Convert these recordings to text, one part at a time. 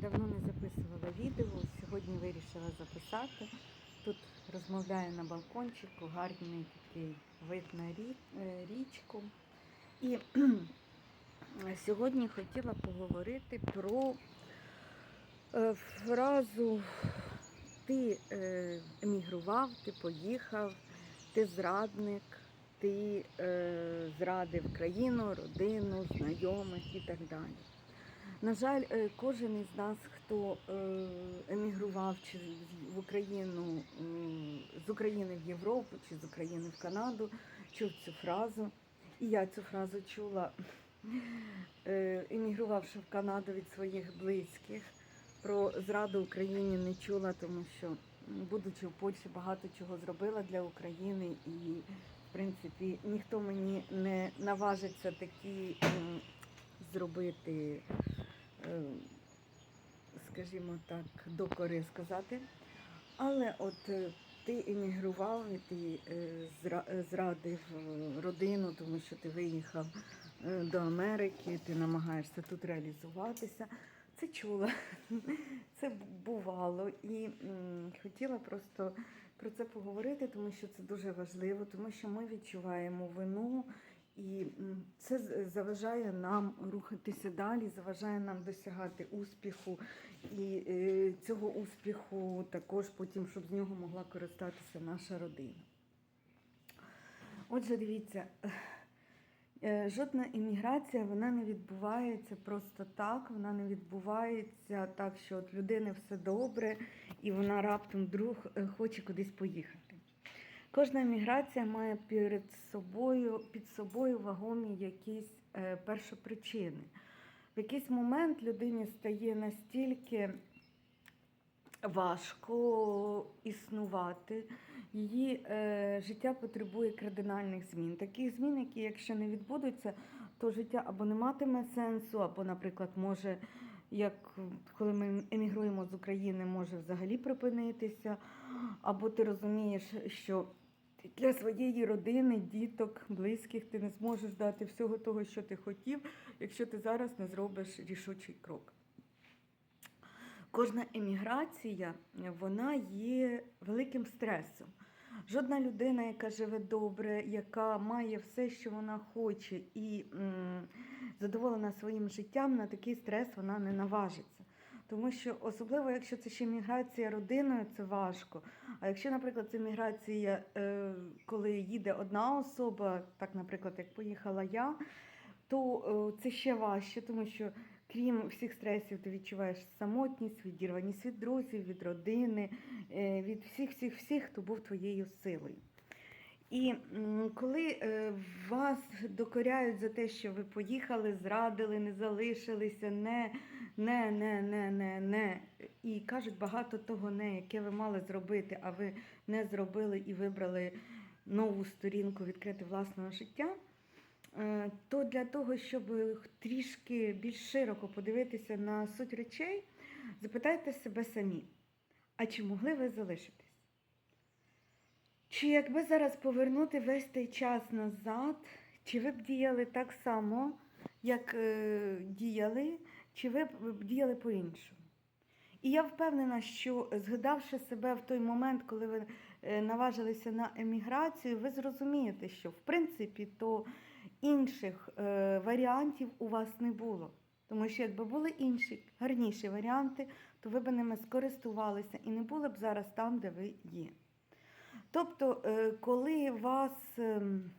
Давно не записувала відео, сьогодні вирішила записати. Тут розмовляю на балкончику, гарний такий вид на е, річку. І сьогодні хотіла поговорити про е, фразу ти е, емігрував, ти поїхав, ти зрадник, ти зрадив країну, родину, знайомих і так далі. На жаль, е, кожен із нас, хто е, емігрував чи в Україну з України в Європу чи з України в Канаду, чув цю фразу. І я цю фразу чула, е, емігрувавши в Канаду від своїх близьких. Про зраду Україні не чула, тому що, будучи в Польщі, багато чого зробила для України, і, в принципі, ніхто мені не наважиться такі зробити, скажімо так, докори сказати. Але от е, ти емігрував, ти е, зра- е, зрадив е, родину, тому що ти виїхав е, до Америки, ти намагаєшся тут реалізуватися. Це чула, це бувало. І хотіла просто про це поговорити, тому що це дуже важливо, тому що ми відчуваємо вину, і це заважає нам рухатися далі, заважає нам досягати успіху. І е, цього успіху також потім, щоб з нього могла користатися наша родина. Отже, дивіться, е, жодна імміграція вона не відбувається просто так. Вона не відбувається так, що от людини все добре, і вона раптом вдруг е, хоче кудись поїхати. Кожна еміграція має перед собою, під собою вагомі якісь е, першопричини. В якийсь момент людині стає настільки важко існувати, її е, життя потребує кардинальних змін. Таких змін, які, якщо не відбудуться, то життя або не матиме сенсу, або, наприклад, може, як коли ми емігруємо з України, може взагалі припинитися, або ти розумієш, що для своєї родини, діток, близьких ти не зможеш дати всього того, що ти хотів, якщо ти зараз не зробиш рішучий крок. Кожна еміграція вона є великим стресом. Жодна людина, яка живе добре, яка має все, що вона хоче, і м, задоволена своїм життям, на такий стрес вона не наважиться. Тому що, особливо, якщо це ще міграція родиною, це важко. А якщо, наприклад, це міграція, е, коли їде одна особа, так, наприклад, як поїхала я, то е, це ще важче, тому що крім всіх стресів, ти відчуваєш самотність, відірваність від друзів, від родини, е, від всіх, всіх, всіх, хто був твоєю силою. І коли е, вас докоряють за те, що ви поїхали, зрадили, не залишилися, не, не, не, не, не, не, і кажуть багато того не, яке ви мали зробити, а ви не зробили і вибрали нову сторінку відкрити власного життя, е, то для того, щоб трішки більш широко подивитися на суть речей, запитайте себе самі, а чи могли ви залишитись? Чи якби зараз повернути весь той час назад, чи ви б діяли так само, як е, діяли, чи ви б діяли по-іншому? І я впевнена, що згадавши себе в той момент, коли ви е, наважилися на еміграцію, ви зрозумієте, що в принципі то інших е, варіантів у вас не було. Тому що якби були інші гарніші варіанти, то ви б ними скористувалися і не були б зараз там, де ви є. Тобто, е, коли вас, ем,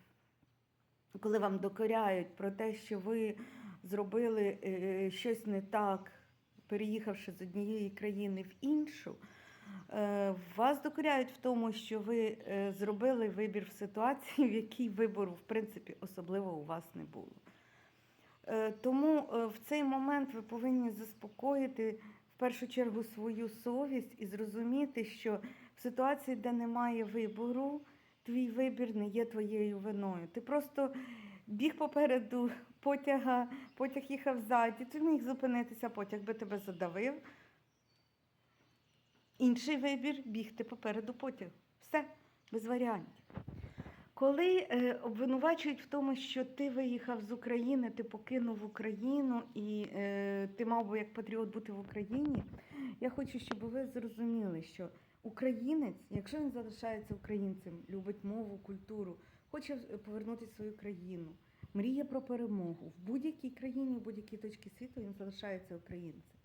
коли вам докоряють про те, що ви зробили е, щось не так, переїхавши з однієї країни в іншу, е, вас докоряють в тому, що ви зробили вибір в ситуації, в якій вибору, в принципі, особливо у вас не було. Тому в цей момент ви повинні заспокоїти в першу чергу свою совість і зрозуміти, що в ситуації, де немає вибору, твій вибір не є твоєю виною. Ти просто біг попереду потяга, потяг їхав ззаді, ти міг зупинитися, потяг би тебе задавив. Інший вибір бігти попереду потяг. Все, без варіантів. Коли е, обвинувачують в тому, що ти виїхав з України, ти покинув Україну і е, ти мав би як патріот бути в Україні, я хочу, щоб ви зрозуміли, що українець, якщо він залишається українцем, любить мову, культуру, хоче е, повернутися в свою країну, мріє про перемогу в будь-якій країні, в будь-якій точці світу він залишається українцем.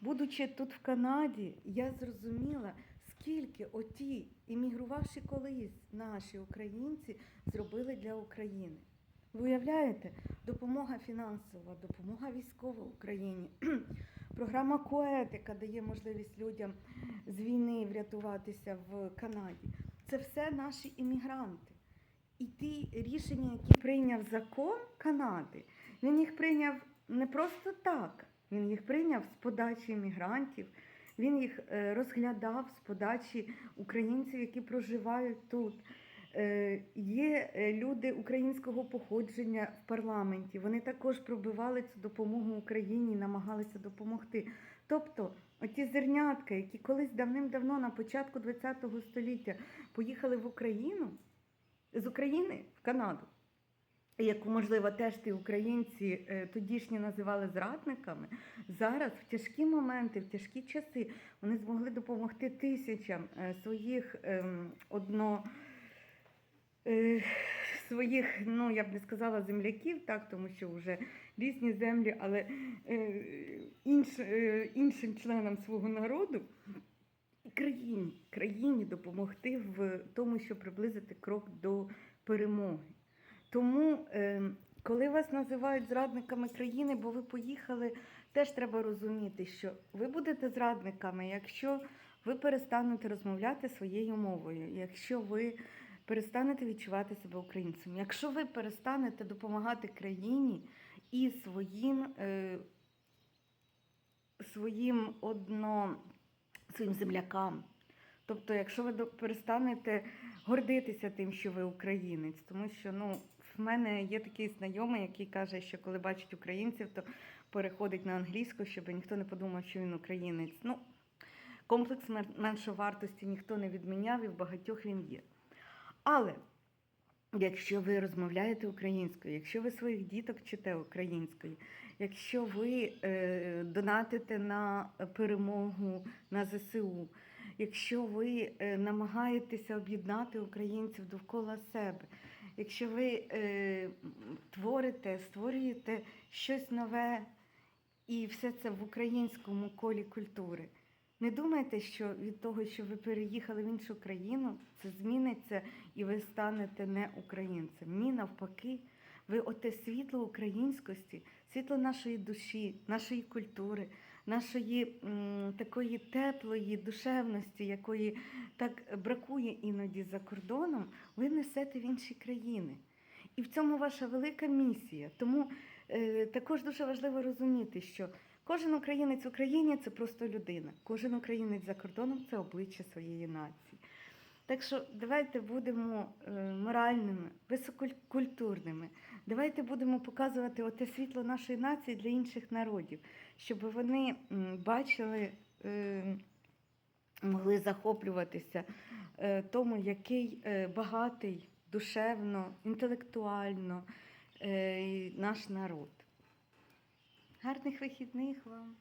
Будучи тут в Канаді, я зрозуміла, скільки оті, іммігрувавши колись наші українці, зробили для України. Ви уявляєте, допомога фінансова, допомога військова Україні, програма Коет, яка дає можливість людям з війни врятуватися в Канаді. Це все наші іммігранти. І ті рішення, які прийняв закон Канади, він їх прийняв не просто так. Він їх прийняв з подачі іммігрантів, він їх е, розглядав з подачі українців, які проживають тут. Е, Є е, люди українського походження в парламенті. Вони також пробивали цю допомогу Україні намагалися допомогти. Тобто, оті зернятка, які колись давним-давно на початку ХХ століття поїхали в Україну з України в Канаду, яку, можливо, теж ті українці е, тодішні називали зрадниками, зараз в тяжкі моменти, в тяжкі часи вони змогли допомогти тисячам е, своїх ем, одно. Е, Своїх, ну я б не сказала земляків, так, тому що вже різні землі, але е, інш, е, іншим членам свого народу країні, країні допомогти в тому, щоб приблизити крок до перемоги. Тому, е, коли вас називають зрадниками країни, бо ви поїхали, теж треба розуміти, що ви будете зрадниками, якщо ви перестанете розмовляти своєю мовою, якщо ви перестанете відчувати себе українцем, якщо ви перестанете допомагати країні і своїм, е, своїм одно, своїм землякам. Тобто, якщо ви перестанете гордитися тим, що ви українець, тому що ну, в мене є такий знайомий, який каже, що коли бачить українців, то переходить на англійську, щоб ніхто не подумав, що він українець. Ну, комплекс мен- меншовартості ніхто не відміняв, і в багатьох він є. Але якщо ви розмовляєте українською, якщо ви своїх діток вчите українською, якщо ви е, донатите на перемогу на ЗСУ, якщо ви е, намагаєтеся об'єднати українців довкола себе, якщо ви е, творите, створюєте щось нове і все це в українському колі культури. Не думайте, що від того, що ви переїхали в іншу країну, це зміниться і ви станете не українцем. Ні, навпаки, ви оте світло українськості, світло нашої душі, нашої культури, нашої м, такої теплої душевності, якої так бракує іноді за кордоном, ви несете в інші країни. І в цьому ваша велика місія. Тому е, також дуже важливо розуміти, що кожен українець в Україні це просто людина, кожен українець за кордоном це обличчя своєї нації. Так що давайте будемо е, моральними, висококультурними. Давайте будемо показувати оте світло нашої нації для інших народів, щоб вони бачили, е, могли захоплюватися е, тому, який багатий душевно, інтелектуально наш народ. Гарних вихідних вам!